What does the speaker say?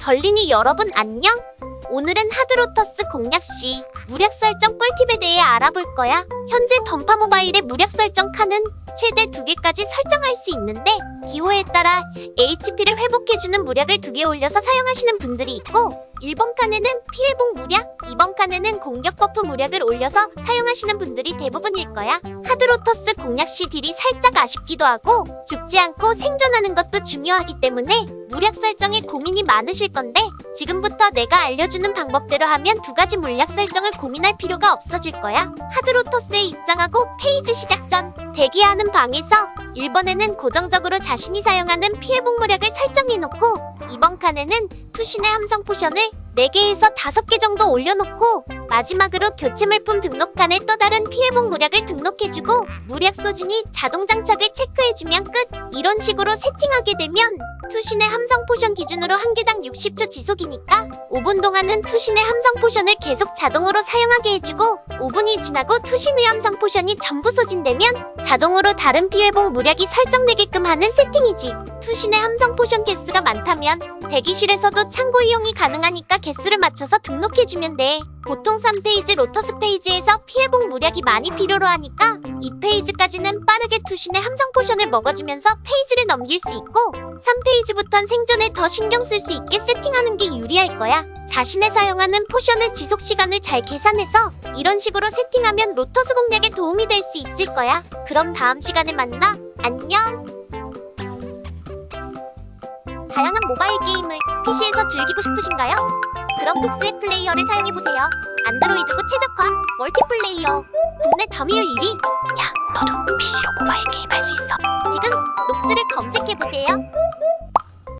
덜리니 여러분 안녕? 오늘은 하드로터스 공략 시 무력 설정 꿀팁에 대해 알아볼 거야. 현재 던파 모바일의 무력 설정 칸은 최대 두 개까지 설정할 수 있는데 기호에 따라 HP를 회복해주는 무력을 두 개 올려서 사용하시는 분들이 있고 1번 칸에는 피해복 무력, 2번 칸에는 공격 버프 무력을 올려서 사용하시는 분들이 대부분일 거야. 하드로터스 공략 시 딜이 살짝 아쉽기도 하고 죽지 않고 생존하는 것도 중요하기 때문에 무력 설정에 고민이 많으실 건데 지금부터 내가 알려주는 방법대로 하면 두 가지 물약 설정을 고민할 필요가 없어질 거야. 하드로터스에 입장하고 페이지 시작 전 대기하는 방에서 1번에는 고정적으로 자신이 사용하는 피해복 무력을 설정해놓고 2번 칸에는 투신의 함성 포션을 4개에서 5개 정도 올려놓고 마지막으로 교체 물품 등록칸에 또 다른 피해복 무력을 등록해주고 무력 소진이 자동 장착을 체크해주면 끝! 이런 식으로 세팅하게 되면 투신의 함성 포션 기준으로 한 개당 60초 지속이니까 5분 동안은 투신의 함성 포션을 계속 자동으로 사용하게 해주고 5분이 지나고 투신의 함성 포션이 전부 소진되면 자동으로 다른 피해복 무력이 설정되게끔 하는 세팅이지. 투신의 함성 포션 개수가 많다면 대기실에서도 창고 이용이 가능하니까 개수를 맞춰서 등록해주면 돼. 보통 3페이지 로터스 페이지에서 피해복 무력이 많이 필요로 하니까 2페이지까지는 빠르게 투신의 함성 포션을 먹어주면서 페이지를 넘길 수 있고 3페이지부턴 생존에 더 신경 쓸 수 있게 세팅하는 게 유리할 거야. 자신의 사용하는 포션의 지속 시간을 잘 계산해서 이런 식으로 세팅하면 로터스 공략에 도움이 될 수 있을 거야. 그럼 다음 시간에 만나. 안녕. 다양한 모바일 게임을 PC에서 즐기고 싶으신가요? 그럼 녹스의 플레이어를 사용해보세요. 안드로이드고 최적화, 멀티플레이어, 국내 점유율 1위. 야, 너도 PC로 모바일 게임 할 수 있어. 지금 녹스를 검색해보세요.